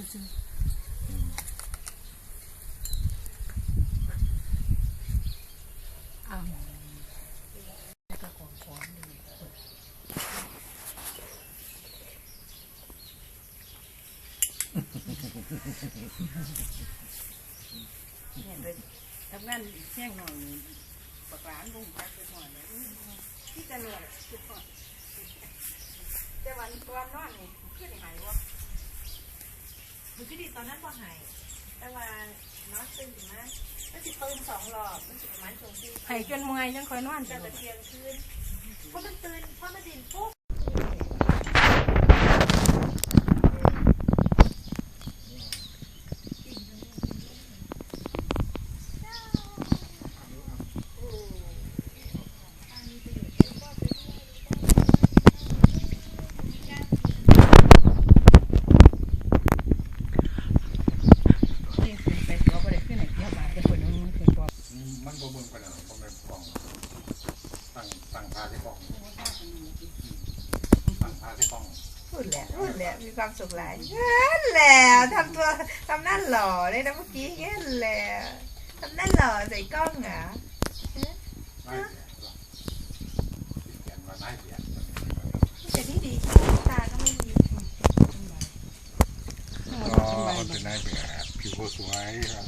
เนี่ยเลยทำงานแช่งหน่อยปากหลานลุงจักไปหน่อยเลยที่จะเหนื่อยทุกคนแต่วันวันนอนนี่ขึ้นหายวะ มันก็ดีตอนนั้นก็หายแต่ว่านอนตื่นถึงนะมันสิตื่นสองรอบมันสิประมาณช่วงที่หายจนเมื่อยยังคอยนอนจะจะตะเทียงคืนเพราะมันตื่นเพราะมันตื่นปุ๊บ นี่ขึ้นไปตัวก็ได้ขึ้นไหนเที่ยวมาแต่คนนึงมันขึ้นปอ มันบ่เบิ่งไปแล้วเพราะมันกล่องตั้งตั้งพาที่กล่องตั้งพาที่ป้องพูดแหละพูดแหละมีความสุขหลายนั่นแหละทำตัวทำหน้าหล่อเลยนะเมื่อกี้นั่นแหละทำหน้าหล่อใส่กล้องเหรอนายเสียเขียนว่านายเสียแต่ที่ดีตาก็ไม่มีก็เป็นนายแบบผิวสวยครับ